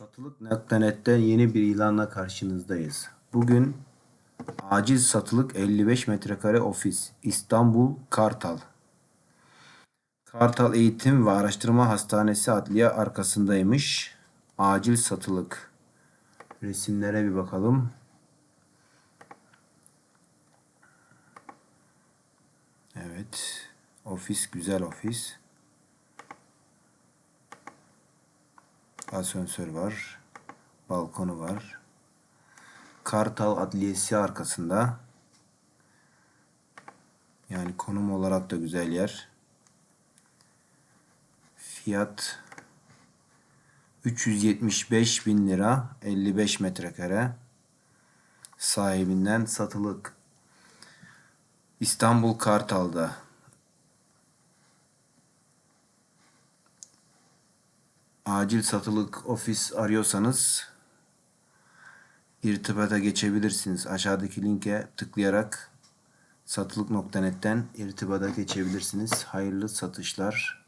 Satılık.net'te yeni bir ilanla karşınızdayız. Bugün acil satılık 55 metrekare ofis İstanbul Kartal. Kartal Eğitim ve Araştırma Hastanesi adliye arkasındaymış. Acil satılık. Resimlere bir bakalım. Evet. Ofis güzel ofis. Asansör var. Balkonu var. Kartal Adliyesi arkasında. Yani konum olarak da güzel yer. Fiyat 375 bin lira 55 metrekare. Sahibinden satılık. İstanbul Kartal'da. Acil satılık ofis arıyorsanız irtibata geçebilirsiniz. Aşağıdaki linke tıklayarak satılık.net'ten irtibata geçebilirsiniz. Hayırlı satışlar.